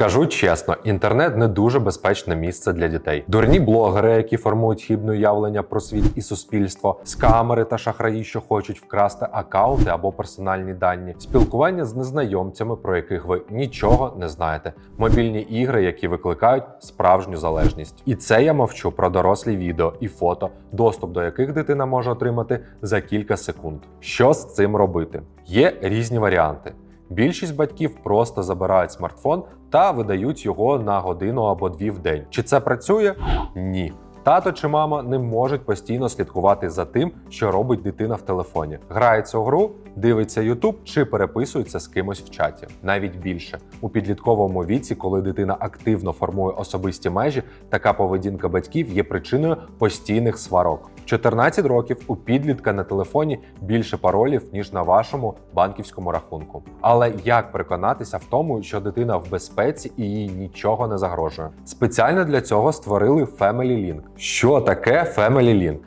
Скажу чесно, інтернет не дуже безпечне місце для дітей. Дурні блогери, які формують хібне уявлення про світ і суспільство, скамери та шахраї, що хочуть вкрасти акаунти або персональні дані, спілкування з незнайомцями, про яких ви нічого не знаєте, мобільні ігри, які викликають справжню залежність. І це я мовчу про дорослі відео і фото, доступ до яких дитина може отримати за кілька секунд. Що з цим робити? Є різні варіанти. Більшість батьків просто забирають смартфон та видають його на годину або дві в день. Чи це працює? Ні. Тато чи мама не можуть постійно слідкувати за тим, що робить дитина в телефоні. Грається у гру, дивиться YouTube чи переписується з кимось в чаті. Навіть більше у підлітковому віці, коли дитина активно формує особисті межі, така поведінка батьків є причиною постійних сварок. В 14 років у підлітка на телефоні більше паролів ніж на вашому банківському рахунку. Але як переконатися в тому, що дитина в безпеці і їй нічого не загрожує? Спеціально для цього створили Family Link. Що таке Family Link?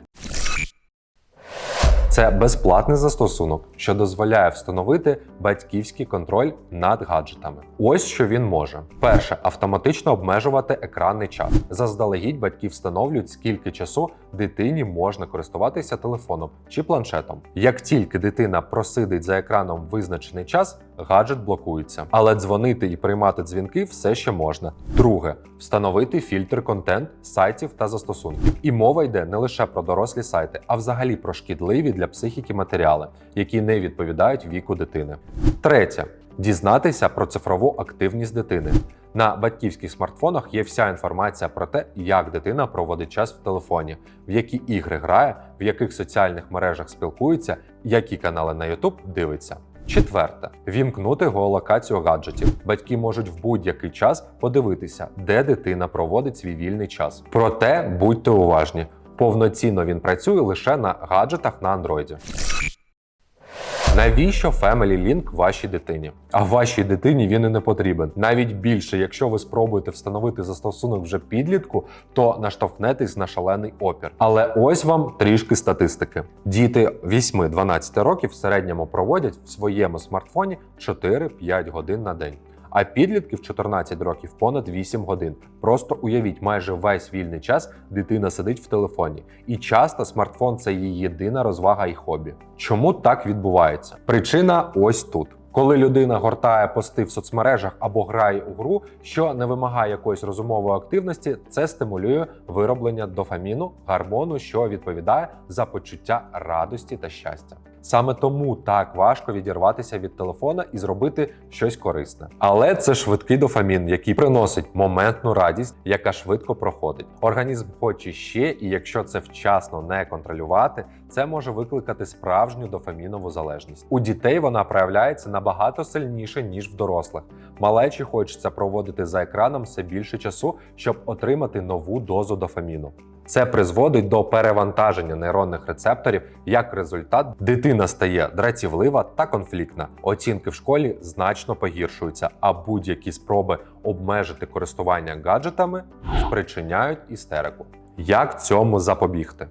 Це безплатний застосунок, що дозволяє встановити батьківський контроль над гаджетами. Ось що він може: перше, автоматично обмежувати екранний час. Заздалегідь батьки встановлюють, скільки часу дитині можна користуватися телефоном чи планшетом. Як тільки дитина просидить за екраном визначений час, гаджет блокується. Але дзвонити і приймати дзвінки все ще можна. Друге, встановити фільтр контент сайтів та застосунків. І мова йде не лише про дорослі сайти, а взагалі про шкідливі для психіки матеріали, які не відповідають віку дитини. Третє. Дізнатися про цифрову активність дитини. На батьківських смартфонах є вся інформація про те, як дитина проводить час в телефоні, в які ігри грає, в яких соціальних мережах спілкується, які канали на YouTube дивиться. Четверте, вімкнути геолокацію гаджетів. Батьки можуть в будь-який час подивитися, де дитина проводить свій вільний час. Проте будьте уважні, повноцінно він працює лише на гаджетах на андроїді. Навіщо Family Link вашій дитині? А вашій дитині він і не потрібен. Навіть більше, якщо ви спробуєте встановити застосунок вже підлітку, то наштовхнетесь на шалений опір. Але ось вам трішки статистики. Діти 8-12 років в середньому проводять в своєму смартфоні 4-5 годин на день. А підлітки в 14 років понад 8 годин. Просто уявіть, майже весь вільний час дитина сидить в телефоні, і часто смартфон це її єдина розвага і хобі. Чому так відбувається? Причина ось тут. Коли людина гортає пости в соцмережах або грає у гру, що не вимагає якоїсь розумової активності, це стимулює вироблення дофаміну, гормону, що відповідає за почуття радості та щастя. Саме тому так важко відірватися від телефона і зробити щось корисне. Але це швидкий дофамін, який приносить моментну радість, яка швидко проходить. Організм хоче ще, і якщо це вчасно не контролювати, це може викликати справжню дофамінову залежність. У дітей вона проявляється набагато сильніше ніж в дорослих. Малечі хочеться проводити за екраном все більше часу, щоб отримати нову дозу дофаміну. Це призводить до перевантаження нейронних рецепторів. Як результат, дитина стає дратівлива та конфліктна. Оцінки в школі значно погіршуються, а будь-які спроби обмежити користування гаджетами спричиняють істерику. Як цьому запобігти?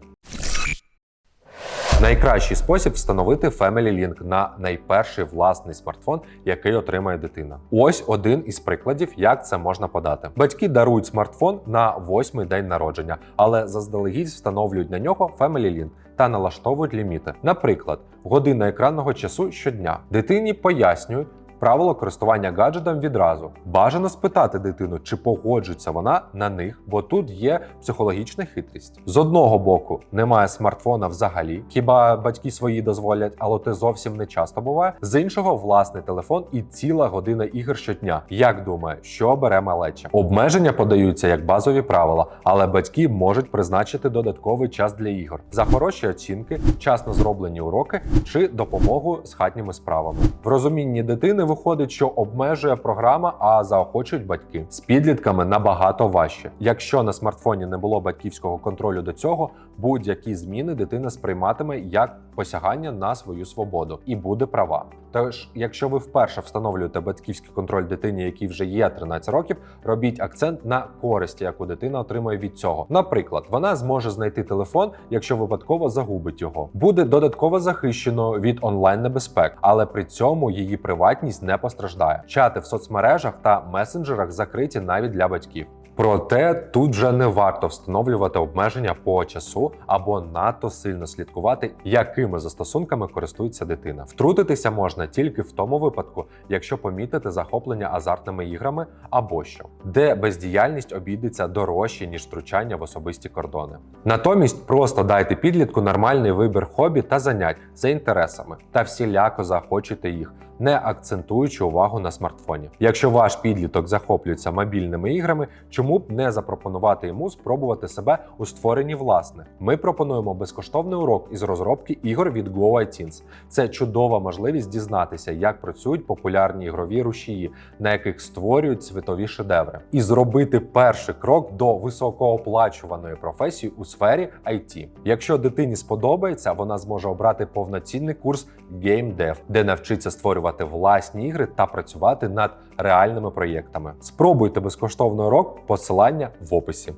Найкращий спосіб встановити Family Link на найперший власний смартфон, який отримає дитина. Ось один із прикладів, як це можна подати. Батьки дарують смартфон на восьмий день народження, але заздалегідь встановлюють на нього Family Link та налаштовують ліміти. Наприклад, година екранного часу щодня. Дитині пояснюють. Правило користування гаджетом відразу бажано спитати дитину, чи погоджується вона на них, бо тут є психологічна хитрість. З одного боку, немає смартфона взагалі, хіба батьки свої дозволять, але це зовсім не часто буває. З іншого, власний телефон і ціла година ігор щодня. Як думає, що бере малеча? Обмеження подаються як базові правила, але батьки можуть призначити додатковий час для ігор за хороші оцінки, вчасно зроблені уроки чи допомогу з хатніми справами. В розумінні дитини виходить, що обмежує програма, а заохочують батьки. З підлітками набагато важче. Якщо на смартфоні не було батьківського контролю до цього, будь-які зміни дитина сприйматиме як посягання на свою свободу і буде права. Тож, якщо ви вперше встановлюєте батьківський контроль дитині, якій вже є 13 років, робіть акцент на користі, яку дитина отримує від цього. Наприклад, вона зможе знайти телефон, якщо випадково загубить його. Буде додатково захищено від онлайн небезпек, але при цьому її приватність приватність не постраждає. Чати в соцмережах та месенджерах закриті навіть для батьків. Проте тут вже не варто встановлювати обмеження по часу або надто сильно слідкувати, якими застосунками користується дитина. Втрутитися можна тільки в тому випадку, якщо помітите захоплення азартними іграми або що, де бездіяльність обійдеться дорожче ніж втручання в особисті кордони. Натомість просто дайте підлітку нормальний вибір хобі та занять за інтересами та всіляко заохочуйте їх не акцентуючи увагу на смартфоні. Якщо ваш підліток захоплюється мобільними іграми, чому б не запропонувати йому спробувати себе у створенні власних? Ми пропонуємо безкоштовний урок із розробки ігор від GoITeens. Це чудова можливість дізнатися, як працюють популярні ігрові рушії, на яких створюють світові шедеври, і зробити перший крок до високооплачуваної професії у сфері IT. Якщо дитині сподобається, вона зможе обрати повноцінний курс Game Dev, де навчиться створювати власні ігри та працювати над реальними проєктами. Спробуйте безкоштовний урок, посилання в описі.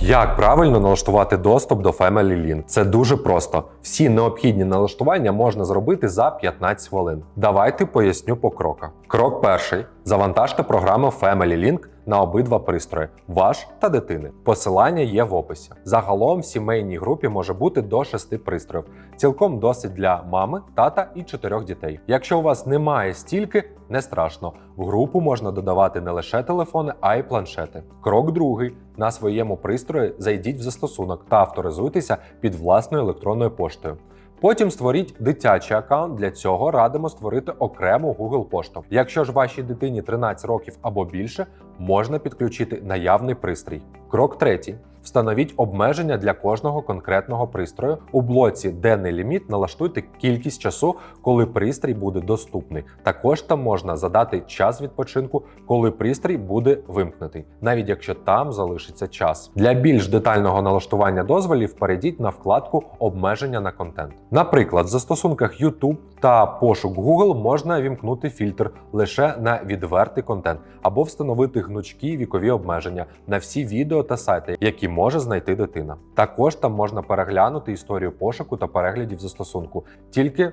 Як правильно налаштувати доступ до Family Link? Це дуже просто. Всі необхідні налаштування можна зробити за 15 хвилин. Давайте поясню по кроках. Крок перший: завантажте програму Family Link на обидва пристрої, ваш та дитини. Посилання є в описі. Загалом в сімейній групі може бути до 6 пристроїв. Цілком досить для мами, тата і чотирьох дітей. Якщо у вас немає стільки, не страшно. В групу можна додавати не лише телефони, а й планшети. Крок другий: на своєму пристрої зайдіть в застосунок та авторизуйтеся під власною електронною поштою. Потім створіть дитячий аккаунт. Для цього радимо створити окрему Google пошту. Якщо ж вашій дитині 13 років або більше, можна підключити наявний пристрій. Крок третій. Встановіть обмеження для кожного конкретного пристрою. У блоці Денний ліміт налаштуйте кількість часу, коли пристрій буде доступний. Також там можна задати час відпочинку, коли пристрій буде вимкнутий, навіть якщо там залишиться час. Для більш детального налаштування дозволів перейдіть на вкладку Обмеження на контент. Наприклад, в застосунках YouTube та пошук Google можна вімкнути фільтр лише на відвертий контент або встановити гнучкі вікові обмеження на всі відео та сайти, які може знайти дитина. Також там можна переглянути історію пошуку та переглядів застосунку. Тільки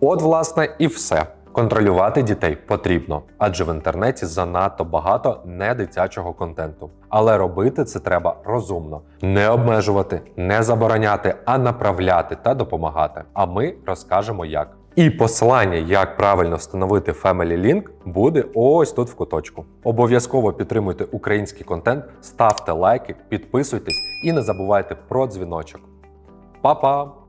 от, власне, і все. Контролювати дітей потрібно, адже в інтернеті занадто багато недитячого контенту. Але робити це треба розумно, не обмежувати, не забороняти, а направляти та допомагати. А ми розкажемо як. І посилання, як правильно встановити Family Link, буде ось тут в куточку. Обов'язково підтримуйте український контент, ставте лайки, підписуйтесь і не забувайте про дзвіночок. Па-па!